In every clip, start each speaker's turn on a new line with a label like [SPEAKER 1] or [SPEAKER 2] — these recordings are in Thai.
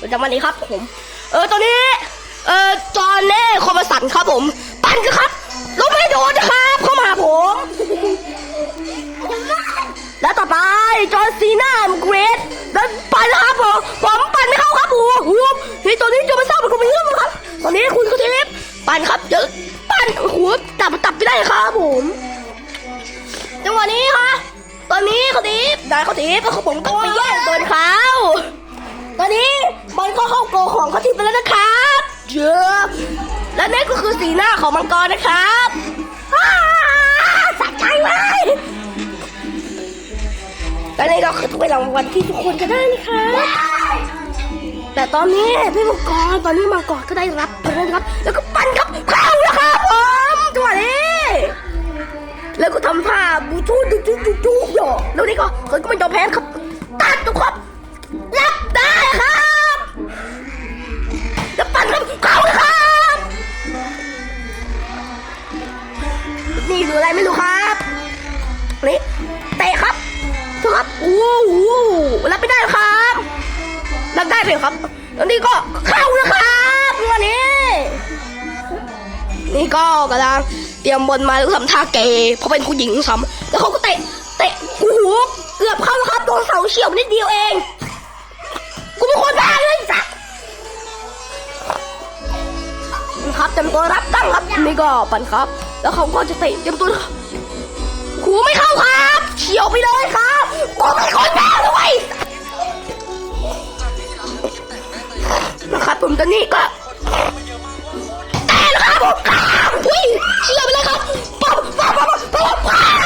[SPEAKER 1] ประจำวันนี้ครับผม เออตอนนี้ เออจอนเน่คอมสันครับผม ปั้นครับล้มให้โดนนะครับเข้ามาผม แล้วต่อไปจอนซีน่าเกรดแล้วปั้นนะครับผมผมปั้นไม่เข้าครับผมหัวที่ตอนนี้จะมาเศร้าเป็นคนม่เชื่อมครับ ตอนนี้คุณคุณเทปปั้นครับเดี๋ยวปั้นหัวตับตับไม่ได้ครับผม เขาตีบได้เขาตีบแล้วเขาผมก็ไปแย่งบอลเขาตอนนี้บอลก็เข้าโกของเขาทีมไปแล้วนะครับเยอะและนี่ก็คือสีหน้าของมังกรนะครับสัใจไหมและนี่ก็คือถ้วยรางวัลที่ทุกคนจะได้นะครับแต่ตอนนี้พี่มังกรตอนนี้มังกรก็ได้รับไปแล้วนะครับ แล้วก็ปั่นครับเข้าแล้วครับผมจังหวะนี้แล้วก็ทำท่าบูชูจุ๊จุ๊จุ๊ นี่ก็เขาก็ไม่ยอมแพ้ครับตัดทุกครับรับได้ครับแล้วปั่นครับเข้าเลยครับ นี่คืออะไรไม่รู้ครับนี่เตะครับถูกครับโอ้โหรับไม่ได้ครับรับได้เลยครับแล้วนี่ก็เข้าแล้วครับวันนี้ นี่ก็กำลังเตรียมบอลมาแล้วทำท่าเกย์เพราะเป็นผู้หญิงซ้ำแล้วเขาก็เตะ เตะโอ้โหเกือบเข้าครับโดนเสาเฉียวนิดเดียวเอง กูเป็นคนบ้าเลยสักครับเต็มตัวรับตั้งครับนี่ก็ปันครับ แล้วเขาก็จะเตะเต็มตัวหูไม่เข้าครับเฉียวไปเลยครับกูเป็นคนบ้าเลยนะครับผมตอนนี้ก็แต่นะครับผมเชี่ยไปเลยครับปั๊บปั๊บปั๊บปั๊บปั๊บครับ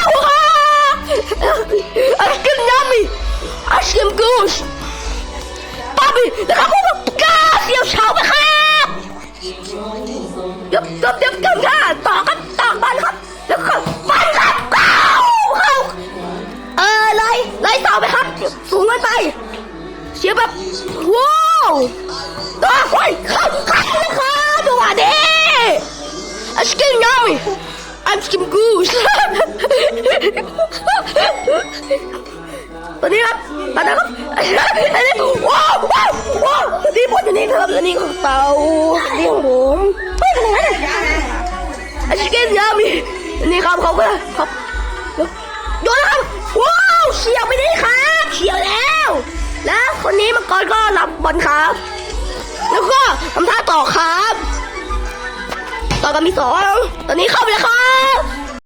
[SPEAKER 1] สูงเกินไป เชียร์แบบว้าวตัวเฮ้ยเข้าเข้าเลยครับจังหวะนี้ I'm skin yummy I'm skin goose ตัวนี้ครับมาแล้วครับอันนี้ว้าวว้าวว้าวตัวนี้บนตัวนี้ครับตัวนี้ของเต่าตัวนี้ของผมเฮ้ยเป็นไงเนี่ย I'm skin yummy อันนี้ครับเขาก็ครับโดนแล้วครับว้าวเฉียวไปนี่ วันนี้มังกรก็รับบอลครับ แล้วก็ทำท่าต่อครับ ต่อกันมีสองตอนนี้เข้าไปเลยครับ